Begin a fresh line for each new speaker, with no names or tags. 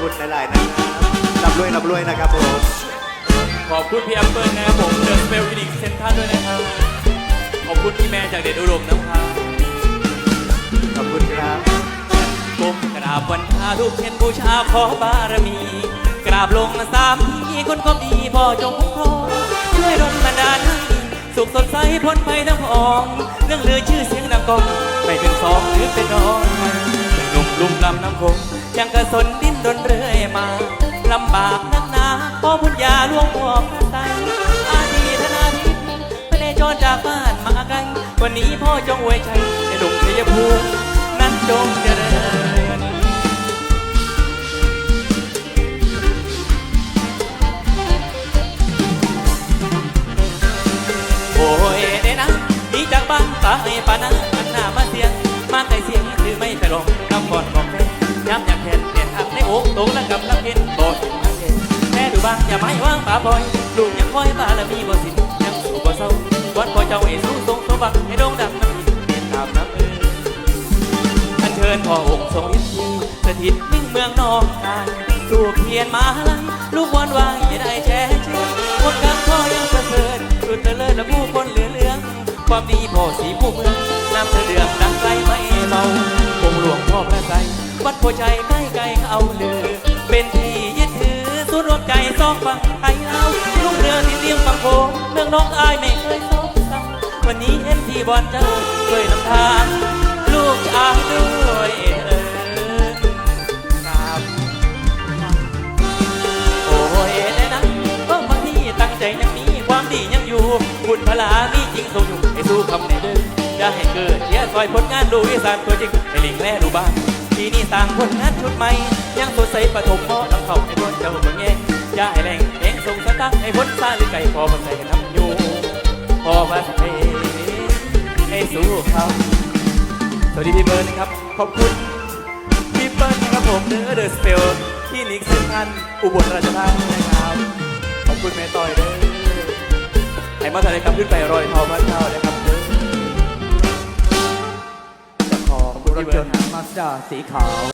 คุณหลายๆนะครับรับรวยรับรวยนะครับผม
ขอบคุณพี่แอปเปิลนะครับผมเดินเบลคลินิกเซ็นทรัลด้วยนะครับ ขอบคุณพี่แม่จากเด็ดอุดมนะครับ
ขอบคุณครับ
ก้มกราบวันพาทุกเทียนบูชาขอบารมี กราบลงสามทีคนก็ดีพ่อจงคุ้มครองช่วยดลบันดาลให้สุขสดใสพ้นภัยทั้งพอง เรื่องลือชื่อเสียงดังกองไม่เป็นสองหรือเป็นน้องเป็นหนุ่มลุ่มลำน้ำคงยังกระสน บากนักหนาพ่อพุญญาหลวงพ่อพระไตรอาทีธนาทิพย์ไม่ได้จรจากบ้านมาไกลวันนี้พ่อจงไว้ใจในหนุ่มชัยภูมินั้นจงเจริญโอ้ยเด้นะหนีจากบ้านตายปานะอันหน้ามาเสียง มาไกลเสียงถือไม่ไปลงน้ำก่อนบอกแม่ย้ำอยากเห็นเห็นอักในอกโตแล้วกับลักเห็น บ้างอย่าไม่ว่างป่าบอย ลูกยังคอยบารมีบ่สิ้นยังสู่บ่เศร้าวัดพ่อเจ้าให้สู้ทรงสมบัติให้โด่งดังน้ำดินเห็นตามน้ำเอออันเชิญพ่อองค์ทรงอิทธิสถิตมิ่งเมืองนองคายสู่เพียรมาลัยลูกวันวายอย่าได้แช่เชื่อคนกลางพ่อยังประเสริฐสุดเจริญและผู้คนเหลือเลืองความดีพ่อสีผู้เมืองน้ำเสดืองดังไกลไม่เบาองค์หลวงพ่อพระไตรวัดโพชัยใกล้ไกลเอาเลือเป็นที่ นรวมใจสองฝั่งไทยเอาลูกเรือที่เลี้ยงฝั่งโขงเมืองน้องอายไม่เคยซบเราวันนี้เห็นที่บอลเจ้าช่วยนำทางลูกชายด้วยเออครับโอ้ยแน่นะก็บางทีตั้งใจยังมีความดียังอยู่บุญพลามีจริงทรงอยู่ให้สู้คำในเดินอย่าให้เกิดเสียซอยผลงานดูอีสานตัวจริงให้ลิงแล่ดูบ้างทีนี้ต่างผลงานชุดใหม่ยังสดใสปฐมหมอลำเขาให้พ้นเจ้าเมืองแง่ อย่าให้แรงเองส่งสตางค์ให้พ้นซาหรือไก่พอมาใส่น้ำอยู่พอมาใส่ให้สู้เขาสวัสดีพี่เบิร์ดนะครับ ขอบคุณพี่เบิร์ดนะครับผมเดอเดอะสเปลที่ลิกเซนทรันอุบลราชธานีนะครับ ขอบคุณแม่ต่อยเด้อให้มาถ่ายรายการขึ้นไปรอยเท้าพระเจ้านะครับเด้อ
ของรถยนต์มาสด้าสีขาว